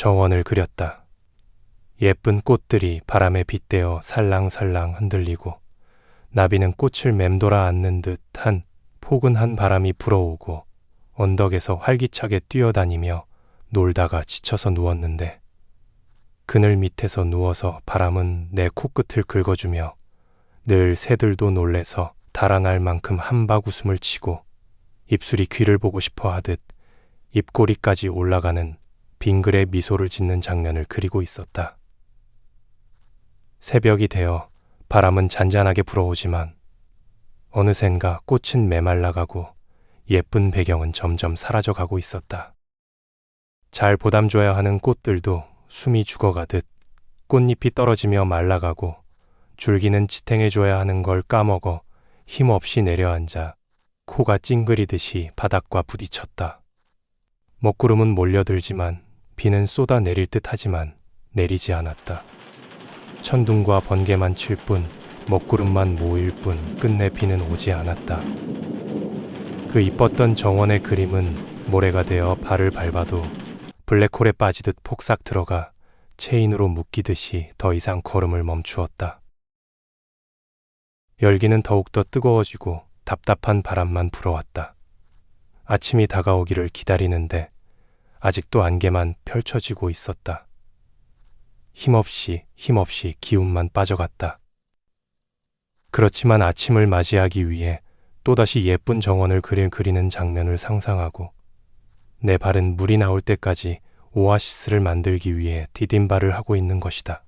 정원을 그렸다. 예쁜 꽃들이 바람에 빗대어 살랑살랑 흔들리고 나비는 꽃을 맴돌아 앉는 듯한 포근한 바람이 불어오고 언덕에서 활기차게 뛰어다니며 놀다가 지쳐서 누웠는데 그늘 밑에서 누워서 바람은 내 코끝을 긁어주며 늘 새들도 놀래서 달아날 만큼 한박 웃음을 치고 입술이 귀를 보고 싶어 하듯 입꼬리까지 올라가는 빙글의 미소를 짓는 장면을 그리고 있었다. 새벽이 되어 바람은 잔잔하게 불어오지만 어느샌가 꽃은 메말라가고 예쁜 배경은 점점 사라져가고 있었다. 잘 보담줘야 하는 꽃들도 숨이 죽어가듯 꽃잎이 떨어지며 말라가고 줄기는 지탱해줘야 하는 걸 까먹어 힘없이 내려앉아 코가 찡그리듯이 바닥과 부딪혔다. 먹구름은 몰려들지만 비는 쏟아 내릴 듯 하지만 내리지 않았다. 천둥과 번개만 칠 뿐, 먹구름만 모일 뿐 끝내 비는 오지 않았다. 그 이뻤던 정원의 그림은 모래가 되어 발을 밟아도 블랙홀에 빠지듯 폭삭 들어가 체인으로 묶이듯이 더 이상 걸음을 멈추었다. 열기는 더욱더 뜨거워지고 답답한 바람만 불어왔다. 아침이 다가오기를 기다리는데 아직도 안개만 펼쳐지고 있었다. 힘없이 힘없이 기운만 빠져갔다. 그렇지만 아침을 맞이하기 위해 또다시 예쁜 정원을 그릴 그리는 장면을 상상하고 내 발은 물이 나올 때까지 오아시스를 만들기 위해 디딤발을 하고 있는 것이다.